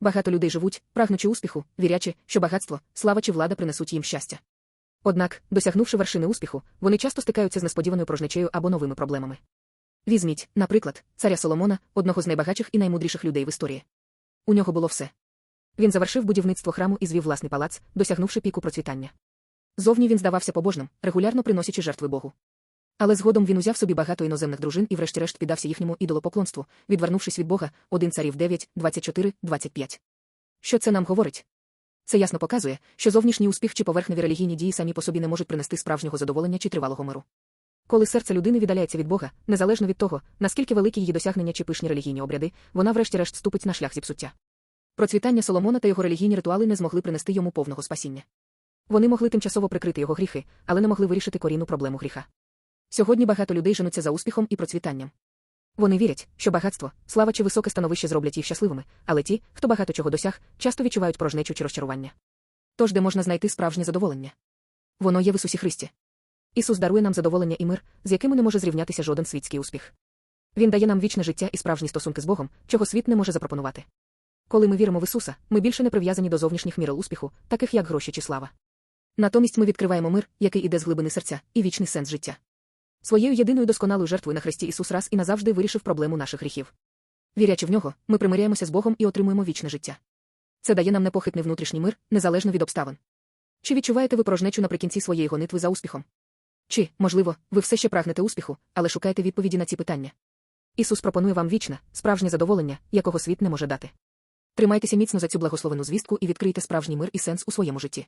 Багато людей живуть, прагнучи успіху, вірячи, що багатство, слава чи влада принесуть їм щастя. Однак, досягнувши вершини успіху, вони часто стикаються з несподіваною порожнечею або новими проблемами. Візьміть, наприклад, царя Соломона, одного з найбагатших і наймудріших людей в історії. У нього було все. Він завершив будівництво храму і звів власний палац, досягнувши піку процвітання. Зовні він здавався побожним, регулярно приносячи жертви Богу. Але згодом він узяв собі багато іноземних дружин і врешті-решт піддався їхньому ідолопоклонству, відвернувшись від Бога, 1 царів 9, 24, 25. Що це нам говорить? Це ясно показує, що зовнішній успіх чи поверхневі релігійні дії самі по собі не можуть принести справжнього задоволення чи тривалого миру. Коли серце людини віддаляється від Бога, незалежно від того, наскільки великі її досягнення чи пишні релігійні обряди, вона врешті-решт ступить на шлях зіпсуття. Процвітання Соломона та його релігійні ритуали не змогли принести йому повного спасіння. Вони могли тимчасово прикрити його гріхи, але не могли вирішити корінну проблему гріха. Сьогодні багато людей женуться за успіхом і процвітанням. Вони вірять, що багатство, слава чи високе становище зроблять їх щасливими, але ті, хто багато чого досяг, часто відчувають порожнечу чи розчарування. Тож де можна знайти справжнє задоволення? Воно є в Ісусі Христі. Ісус дарує нам задоволення і мир, з якими не може зрівнятися жоден світський успіх. Він дає нам вічне життя і справжні стосунки з Богом, чого світ не може запропонувати. Коли ми віримо в Ісуса, ми більше не прив'язані до зовнішніх мірил успіху, таких як гроші чи слава. Натомість ми відкриваємо мир, який іде з глибини серця, і вічний сенс життя. Своєю єдиною досконалою жертвою на Христі Ісус раз і назавжди вирішив проблему наших гріхів. Вірячи в нього, ми примиряємося з Богом і отримуємо вічне життя. Це дає нам непохитний внутрішній мир, незалежно від обставин. Чи відчуваєте ви порожнечу наприкінці своєї гонитви за успіхом? Чи, можливо, ви все ще прагнете успіху, але шукаєте відповіді на ці питання? Ісус пропонує вам вічне, справжнє задоволення, якого світ не може дати. Тримайтеся міцно за цю благословену звістку і відкрийте справжній мир і сенс у своєму житті.